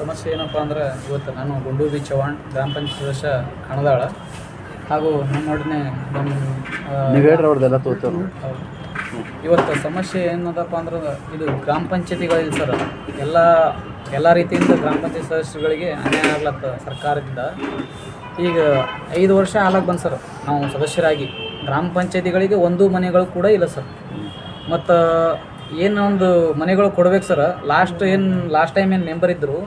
ಸಮಸ್ಯೆ ಏನಪ್ಪ ಅಂದ್ರೆ ಇವತ್ತು ನಾನು ಗುಂಡು ಬಿ ಚವಾಣ್ ಗ್ರಾಮ ಪಂಚಾಯತ್ ಸದಸ್ಯ ಕಣದಾಳ. ಹಾಗೂ ನಮ್ಮೊಡನೆ ನಮ್ಮ ತೋತರು. ಇವತ್ತು ಸಮಸ್ಯೆ ಏನದಪ್ಪ ಅಂದ್ರೆ ಇದು ಗ್ರಾಮ ಪಂಚಾಯತಿಗಳಿದೆ ಸರ್ ಎಲ್ಲ ಎಲ್ಲ ರೀತಿಯಿಂದ ಗ್ರಾಮ ಪಂಚಾಯತ್ ಸದಸ್ಯರುಗಳಿಗೆ ಅನ್ಯಾಯ ಆಗ್ಲತ್ತ ಸರ್ಕಾರದಿಂದ. ಈಗ ಐದು ವರ್ಷ ಆಲಾಗ ಬಂದು ಸರ್ ನಾವು ಸದಸ್ಯರಾಗಿ. ಗ್ರಾಮ ಪಂಚಾಯತಿಗಳಿಗೆ ಒಂದು ಮನೆಗಳು ಕೂಡ ಇಲ್ಲ ಸರ್. ಮತ್ತು ಏನು ಒಂದು ಮನೆಗಳು ಕೊಡ್ಬೇಕು ಸರ್. ಲಾಸ್ಟ್ ಏನು ಲಾಸ್ಟ್ ಟೈಮ್ ಏನು ಮೆಂಬರ್ ಇದ್ದರು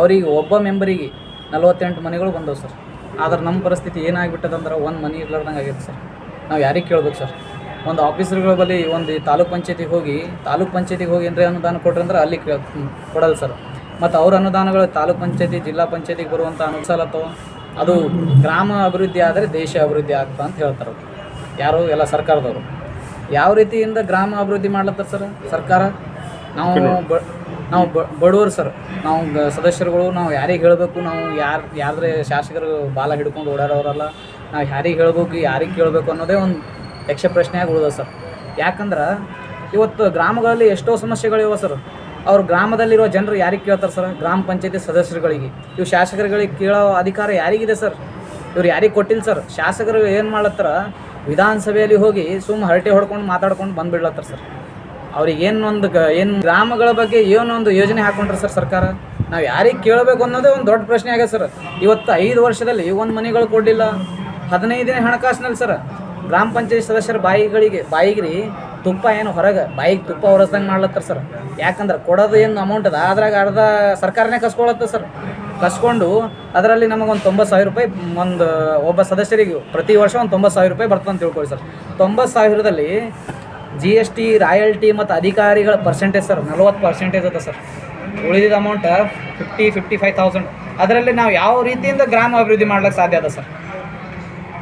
ಅವ್ರಿಗೆ ಒಬ್ಬ ಮೆಂಬರಿಗೆ ನಲವತ್ತೆಂಟು ಮನೆಗಳು ಬಂದವು ಸರ್. ಆದ್ರೆ ನಮ್ಮ ಪರಿಸ್ಥಿತಿ ಏನಾಗ್ಬಿಟ್ಟದಂದ್ರೆ ಒಂದು ಮನೆ ಇರ್ಲಾರ್ದಂಗೆ ಆಗೈತೆ ಸರ್. ನಾವು ಯಾರಿಗೆ ಕೇಳ್ಬೇಕು ಸರ್? ಒಂದು ಆಫೀಸರ್ಗಳ ಬಳಿ ಒಂದು ತಾಲೂಕ್ ಪಂಚಾಯತಿಗೆ ಹೋಗಿ, ತಾಲೂಕ್ ಪಂಚಾಯತಿಗೆ ಹೋಗಿ ಏನ್ರಿ ಅನುದಾನ ಕೊಟ್ರೆ ಅಂದ್ರೆ ಅಲ್ಲಿ ಕೊಡಲ್ಲ ಸರ್. ಮತ್ತು ಅವ್ರ ಅನುದಾನಗಳು ತಾಲೂಕ್ ಪಂಚಾಯತಿ, ಜಿಲ್ಲಾ ಪಂಚಾಯತಿಗೆ ಬರುವಂಥ ಅನುಸಾಲತ್ತವ ಅದು ಗ್ರಾಮ ಅಭಿವೃದ್ಧಿ ಆದರೆ ದೇಶ ಅಭಿವೃದ್ಧಿ ಆಗ್ತಾ ಅಂತ ಹೇಳ್ತಾರೆ ಯಾರು ಎಲ್ಲ ಸರ್ಕಾರದವರು. ಯಾವ ರೀತಿಯಿಂದ ಗ್ರಾಮ ಅಭಿವೃದ್ಧಿ ಮಾಡ್ಲತ್ತಾರ ಸರ್ ಸರ್ಕಾರ? ನಾವು ಬ ನಾವು ಬ ಬಡವರು ಸರ್. ನಾವು ಸದಸ್ಯರುಗಳು ನಾವು ಯಾರಿಗೆ ಹೇಳಬೇಕು ನಾವು ಯಾರು ಯಾರ್ದ್ರೆ ಶಾಸಕರು ಬಾಲ ಹಿಡ್ಕೊಂಡು ಓಡಾಡೋರಲ್ಲ ನಾವು ಯಾರಿಗೆ ಹೇಳ್ಬೇಕು ಯಾರಿಗೆ ಕೇಳಬೇಕು ಅನ್ನೋದೇ ಒಂದು ಯಕ್ಷ ಪ್ರಶ್ನೆಯಾಗಿ ಉಳಿದ ಸರ್. ಯಾಕಂದ್ರೆ ಇವತ್ತು ಗ್ರಾಮಗಳಲ್ಲಿ ಎಷ್ಟೋ ಸಮಸ್ಯೆಗಳಿವೆ ಸರ್. ಅವ್ರ ಗ್ರಾಮದಲ್ಲಿರುವ ಜನರು ಯಾರಿಗೆ ಕೇಳ್ತಾರೆ ಸರ್? ಗ್ರಾಮ ಪಂಚಾಯತಿ ಸದಸ್ಯರುಗಳಿಗೆ. ಇವು ಶಾಸಕರುಗಳಿಗೆ ಕೇಳೋ ಅಧಿಕಾರ ಯಾರಿಗಿದೆ ಸರ್? ಇವ್ರು ಯಾರಿಗೆ ಕೊಟ್ಟಿಲ್ಲ ಸರ್? ಶಾಸಕರು ಏನು ಮಾಡ್ಲತ್ತಾರ? ವಿಧಾನಸಭೆಯಲ್ಲಿ ಹೋಗಿ ಸುಮ್ಮ ಹರಟೆ ಹೊಡ್ಕೊಂಡು ಮಾತಾಡ್ಕೊಂಡು ಬಂದ್ಬಿಡ್ಲತ್ತಾರ ಸರ್. ಅವ್ರಿಗೆ ಏನು ಒಂದು ಗ ಏನು ಗ್ರಾಮಗಳ ಬಗ್ಗೆ ಏನೊಂದು ಯೋಜನೆ ಹಾಕೊಂಡ್ರೆ ಸರ್ ಸರ್ಕಾರ? ನಾವು ಯಾರಿಗೆ ಕೇಳಬೇಕು ಅನ್ನೋದೇ ಒಂದು ದೊಡ್ಡ ಪ್ರಶ್ನೆ ಆಗ್ಯದ ಸರ್. ಇವತ್ತು ಐದು ವರ್ಷದಲ್ಲಿ ಒಂದು ಮನೆಗಳು ಕೊಡಲಿಲ್ಲ. ಹದಿನೈದನೇ ಹಣಕಾಸಿನಲ್ಲಿ ಸರ್. ಗ್ರಾಮ ಪಂಚಾಯತ್ ಸದಸ್ಯರ ಬಾಯಿಗಳಿಗೆ ಬಾಯಿಗ್ರಿ ತುಪ್ಪ ಏನು ಹೊರಗೆ ಬಾಯಿಗೆ ತುಪ್ಪ ಹೊರಸ್ದಂಗೆ ಮಾಡ್ಲತ್ತಾರ ಸರ್. ಯಾಕಂದ್ರೆ ಕೊಡೋದು ಏನು ಅಮೌಂಟ್ ಅದ. ಅದ್ರಾಗ ಅರ್ಧ ಸರ್ಕಾರನೇ ಕಸ್ಕೊಳತ್ತ ಸರ್. ಕಸ್ಕೊಂಡು ಅದರಲ್ಲಿ ನಮಗೊಂದು ತೊಂಬತ್ತು ಸಾವಿರ ರೂಪಾಯಿ ಒಂದು ಒಬ್ಬ ಸದಸ್ಯರಿಗೆ ಪ್ರತಿ ವರ್ಷ ಒಂದು ತೊಂಬತ್ತು ಸಾವಿರ ರೂಪಾಯಿ ಬರ್ತದೆ ಅಂತ ತಿಳ್ಕೊಳ್ಳಿ ಸರ್. ತೊಂಬತ್ತು ಸಾವಿರದಲ್ಲಿ ಜಿ ಎಸ್ ಟಿ ರಾಯಲ್ಟಿ ಮತ್ತು ಅಧಿಕಾರಿಗಳ ಪರ್ಸೆಂಟೇಜ್ ಸರ್ ನಲ್ವತ್ತು ಪರ್ಸೆಂಟೇಜ್ ಅದ ಸರ್ ಉಳಿದಿದ್ದ amount fifty fifty five thousand ಅದರಲ್ಲಿ ನಾವು ಯಾವ ರೀತಿಯಿಂದ ಗ್ರಾಮ ಅಭಿವೃದ್ಧಿ ಮಾಡ್ಲಿಕ್ಕೆ ಸಾಧ್ಯ ಅದ ಸರ್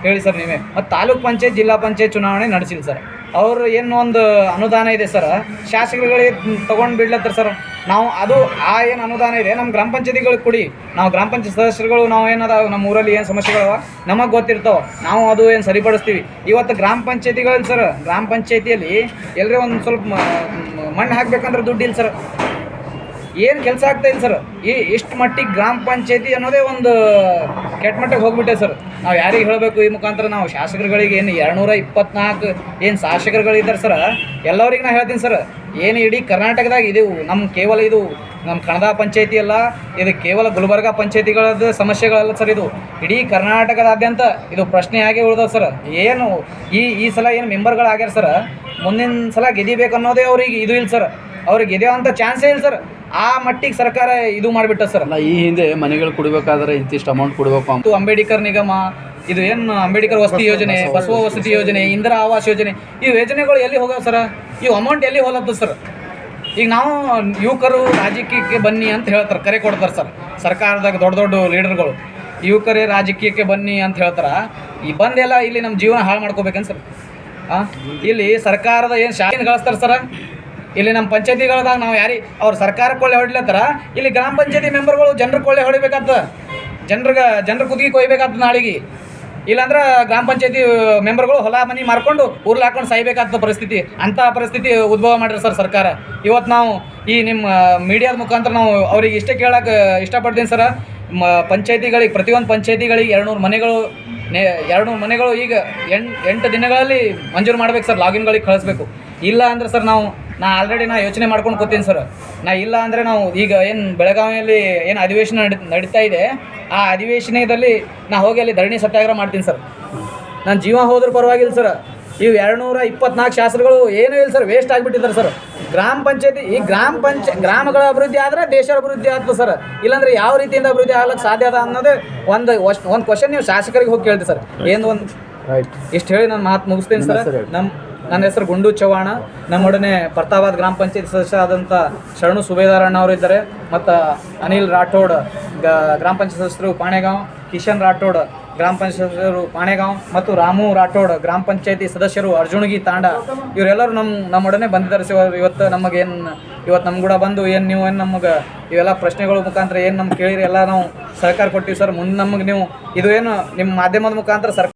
ಹೇಳಿ ಸರ್ ನೀವೇ. ಮತ್ತು ತಾಲೂಕ್ ಪಂಚಾಯತ್, ಜಿಲ್ಲಾ ಪಂಚಾಯತ್ ಚುನಾವಣೆ ನಡೆಸಿಲ್ಲ ಸರ್ ಅವರು ಏನು ಒಂದು ಅನುದಾನ ಇದೆ ಸರ್ ಶಾಸಕರುಗಳಿಗೆ ತೊಗೊಂಡು ಬಿಡ್ಲತ್ತಾರ ಸರ್ ನಾವು ಅದು ಆ ಏನು ಅನುದಾನ ಇದೆ ನಮ್ಮ ಗ್ರಾಮ ಪಂಚಾಯತಿಗಳಿಗೆ ಕೊಡಿ, ನಾವು ಗ್ರಾಮ ಪಂಚಾಯತ್ ಸದಸ್ಯರುಗಳು ನಾವು ಏನಾದ, ನಮ್ಮ ಊರಲ್ಲಿ ಏನು ಸಮಸ್ಯೆಗಳವ, ನಮಗೆ ಗೊತ್ತಿರ್ತಾವ, ನಾವು ಅದು ಏನು ಸರಿಪಡಿಸ್ತೀವಿ. ಇವತ್ತು ಗ್ರಾಮ ಪಂಚಾಯತಿಗಳಲ್ಲಿ ಸರ್ ಗ್ರಾಮ ಪಂಚಾಯತಿಯಲ್ಲಿ ಎಲ್ಲರೂ ಒಂದು ಸ್ವಲ್ಪ ಮಣ್ಣು ಹಾಕ್ಬೇಕಂದ್ರೆ ದುಡ್ಡಿಲ್ಲ ಸರ್ ಏನು ಕೆಲಸ ಆಗ್ತಾ ಇಲ್ಲ ಸರ್ ಈ ಇಷ್ಟು ಮಟ್ಟಿಗೆ ಗ್ರಾಮ ಪಂಚಾಯತಿ ಅನ್ನೋದೇ ಒಂದು ಕೆಟ್ಟ ಮಟ್ಟಿಗೆ ಹೋಗ್ಬಿಟ್ಟೆ ಸರ್ ನಾವು ಯಾರಿಗೆ ಹೇಳಬೇಕು ಈ ಮುಖಾಂತರ? ನಾವು ಶಾಸಕರುಗಳಿಗೆ ಏನು ಎರಡುನೂರ ಇಪ್ಪತ್ನಾಲ್ಕು ಏನು ಶಾಸಕರುಗಳಿದ್ದಾರೆ ಸರ್? ಎಲ್ಲರಿಗೆ ನಾ ಹೇಳ್ತೀನಿ ಸರ್. ಏನು ಇಡೀ ಕರ್ನಾಟಕದಾಗ ಇದು ನಮ್ಮ ಕೇವಲ ಇದು ನಮ್ಮ ಕಣದ ಪಂಚಾಯತಿ ಅಲ್ಲ, ಇದು ಕೇವಲ ಗುಲ್ಬರ್ಗ ಪಂಚಾಯತಿಗಳದ್ದು ಸಮಸ್ಯೆಗಳಲ್ಲ ಸರ್ ಇದು. ಇಡೀ ಕರ್ನಾಟಕದಾದ್ಯಂತ ಇದು ಪ್ರಶ್ನೆ ಆಗೇ ಉಳಿದ ಸರ್. ಏನು ಈ ಈ ಸಲ ಏನು ಮೆಂಬರ್ಗಳಾಗ್ಯಾರ ಸರ್? ಮುಂದಿನ ಸಲ ಗೆದಿಬೇಕು ಅನ್ನೋದೇ ಅವ್ರಿಗೆ ಇದು ಇಲ್ಲ ಸರ್. ಅವ್ರಿಗೆ ಅಂತ ಚಾನ್ಸೇ ಇಲ್ಲ ಸರ್. ಆ ಮಟ್ಟಿಗೆ ಸರ್ಕಾರ ಇದು ಮಾಡಿಬಿಟ್ಟ ಸರ್. ಅಲ್ಲ ಈ ಹಿಂದೆ ಮನೆಗಳು ಕೊಡಬೇಕಾದ್ರೆ ಇಂತಿಷ್ಟು ಅಮೌಂಟ್ ಕೊಡಬೇಕು ಅಂತ. ಅಂಬೇಡ್ಕರ್ ನಿಗಮ ಇದು ಏನು ಅಂಬೇಡ್ಕರ್ ವಸತಿ ಯೋಜನೆ ಬಸವ ವಸತಿ ಯೋಜನೆ. ಇಂದಿರಾ ಆವಾಸ್ ಯೋಜನೆ ಈ ಯೋಜನೆಗಳು ಎಲ್ಲಿ ಹೋಗವ ಸರ್? ಈ ಅಮೌಂಟ್ ಎಲ್ಲಿ ಹೋಲತ್ತ ಸರ್? ಈಗ ನಾವು ಯುವಕರು ರಾಜಕೀಯಕ್ಕೆ ಬನ್ನಿ ಅಂತ ಹೇಳ್ತಾರೆ ಕರೆ ಕೊಡ್ತಾರೆ ಸರ್. ಸರ್ಕಾರದಾಗ ದೊಡ್ಡ ದೊಡ್ಡ ಲೀಡರ್ಗಳು ಯುವಕರೇ ರಾಜಕೀಯಕ್ಕೆ ಬನ್ನಿ ಅಂತ ಹೇಳ್ತಾರೆ. ಈ ಬಂದೆಲ್ಲ ಇಲ್ಲಿ ನಮ್ಮ ಜೀವನ ಹಾಳು ಮಾಡ್ಕೋಬೇಕೇನು ಸರ್? ಹಾಂ ಇಲ್ಲಿ ಸರ್ಕಾರದ ಏನು ಶಾಲೆನ ಗಳಿಸ್ತಾರೆ ಸರ? ಇಲ್ಲಿ ನಮ್ಮ ಪಂಚಾಯತಿಗಳದಾಗ ನಾವು ಯಾರಿ, ಅವ್ರು ಸರ್ಕಾರಕ್ಕೆ ಕೊಳ್ಳೆ ಹೊಡಿಲತ್ತಾರ, ಇಲ್ಲಿ ಗ್ರಾಮ ಪಂಚಾಯತಿ ಮೆಂಬರ್ಗಳು ಜನರ ಕೊಳ್ಳೆ ಹೊಡಿಬೇಕಾಗ್ತದೆ ಜನರಿಗೆ, ಜನರ ಕುದಿಗೆ ಕೊಯ್ಬೇಕಾಗ್ತದೆ ನಾಳಿಗೆ. ಇಲ್ಲಾಂದ್ರೆ ಗ್ರಾಮ ಪಂಚಾಯತಿ ಮೆಂಬರ್ಗಳು ಹೊಲ ಮನೆ ಮಾರ್ಕೊಂಡು ಊರ್ಲಿ ಹಾಕೊಂಡು ಸಾಯ್ಬೇಕಾದ ಪರಿಸ್ಥಿತಿ. ಅಂಥ ಪರಿಸ್ಥಿತಿ ಉದ್ಭವ ಮಾಡಿರಿ ಸರ್ ಸರ್ಕಾರ. ಇವತ್ತು ನಾವು ಈ ನಿಮ್ಮ ಮೀಡಿಯಾದ ಮುಖಾಂತರ ನಾವು ಅವ್ರಿಗೆ ಇಷ್ಟೇ ಕೇಳಕ್ಕೆ ಇಷ್ಟಪಡ್ತೀನಿ ಸರ್. ಮ, ಪಂಚಾಯತಿಗಳಿಗೆ, ಪ್ರತಿಯೊಂದು ಪಂಚಾಯತಿಗಳಿಗೆ ಎರಡು ಮನೆಗಳು, ನೆ ಎರಡು ನೂರು ಮನೆಗಳು ಈಗ ಎಂಟು ಎಂಟು ದಿನಗಳಲ್ಲಿ ಮಂಜೂರು ಮಾಡ್ಬೇಕು ಸರ್, ಲಾಗಿನ್ಗಳಿಗೆ ಕಳಿಸ್ಬೇಕು. ಇಲ್ಲ ಅಂದ್ರೆ ಸರ್ ನಾವು ನಾ ಆಲ್ರೆಡಿ ನಾ ಯೋಚನೆ ಮಾಡ್ಕೊಂಡು ಕೂತೀನಿ ಸರ್ ನಾ ಇಲ್ಲ ಅಂದರೆ ನಾವು ಈಗ ಏನು ಬೆಳಗಾವಿಯಲ್ಲಿ ಏನು ಅಧಿವೇಶನ ನಡಿ ನಡೀತಾ ಇದೆ ಆ ಅಧಿವೇಶನದಲ್ಲಿ ನಾ ಹೋಗಿ ಅಲ್ಲಿ ಧರಣಿ ಸತ್ಯಾಗ್ರಹ ಮಾಡ್ತೀನಿ ಸರ್ ನನ್ನ ಜೀವ ಹೋದ್ರೂ ಪರವಾಗಿಲ್ಲ ಸರ್ ಇವು ಎರಡು ನೂರ ಇಪ್ಪತ್ನಾಲ್ಕು ಶಾಸ್ತ್ರಗಳು ಏನೂ ಇಲ್ಲ ಸರ್ ವೇಸ್ಟ್ ಆಗಿಬಿಟ್ಟಿದ್ದಾರೆ ಸರ್ ಗ್ರಾಮ ಪಂಚಾಯತಿ ಈ ಗ್ರಾಮ ಪಂಚ ಗ್ರಾಮಗಳ ಅಭಿವೃದ್ಧಿ ಆದರೆ ದೇಶ ಅಭಿವೃದ್ಧಿ ಆಗ್ತದೆ ಸರ್ ಇಲ್ಲಾಂದ್ರೆ ಯಾವ ರೀತಿಯಿಂದ ಅಭಿವೃದ್ಧಿ ಆಗ್ಲಿಕ್ಕೆ ಸಾಧ್ಯ ಅದ ಅನ್ನೋದೇ ಒಂದು ಒಂದು ಕ್ವಶನ್ ನೀವು ಶಾಸಕರಿಗೆ ಹೋಗಿ ಕೇಳ್ತೀವಿ ಸರ್ ಏನು ಒಂದು ರೈಟ್ ಇಷ್ಟು ಹೇಳಿ ನಾನು ಮಾತು ಮುಗಿಸ್ತೀನಿ ಸರ್ ನಮ್ಮ ನನ್ನ ಹೆಸರು ಗುಂಡು ಚವ್ಹಾಣ. ನಮ್ಮೊಡನೆ ಪರ್ತಾಬಾದ್ ಗ್ರಾಮ ಪಂಚಾಯತ್ ಸದಸ್ಯರಾದಂಥ ಶರಣು ಸುಬೇದಾರ್ ಅಣ್ಣ ಅವರು ಇದ್ದಾರೆ. ಮತ್ತು ಅನಿಲ್ ರಾಠೋಡ್ ಗ್ರಾಮ ಪಂಚಾಯತ್ ಸದಸ್ಯರು ಪಾಣೆಗಾಂವ್, ಕಿಶನ್ ರಾಠೋಡ್, ಗ್ರಾಮ ಪಂಚಾಯತ್ ಸದಸ್ಯರು ಪಾಣೆಗಾಂವ್ ಮತ್ತು ರಾಮು ರಾಠೋಡ್, ಗ್ರಾಮ ಪಂಚಾಯತಿ ಸದಸ್ಯರು ಅರ್ಜುನಗಿ ತಾಂಡ. ಇವರೆಲ್ಲರೂ ನಮ್ಮ ನಮ್ಮೊಡನೆ ಬಂದಿದ್ದಾರೆ ಸರ್. ಇವತ್ತು ನಮಗೆ ಏನು, ಇವತ್ತು ನಮ್ಮ ಕೂಡ ಬಂದು ಏನು ನೀವು, ಏನು ನಮಗೆ ಇವೆಲ್ಲ ಪ್ರಶ್ನೆಗಳ ಮುಖಾಂತರ ಏನು ನಮ್ಗೆ ಕೇಳಿರಿ, ಎಲ್ಲ ನಾವು ಸಹಕಾರ ಕೊಟ್ಟಿವಿ ಸರ್. ಮುಂದೆ ನಮಗೆ ನೀವು, ಇದು ಏನು ನಿಮ್ಮ ಮಾಧ್ಯಮದ ಮುಖಾಂತರ ಸರ್ಕಾರ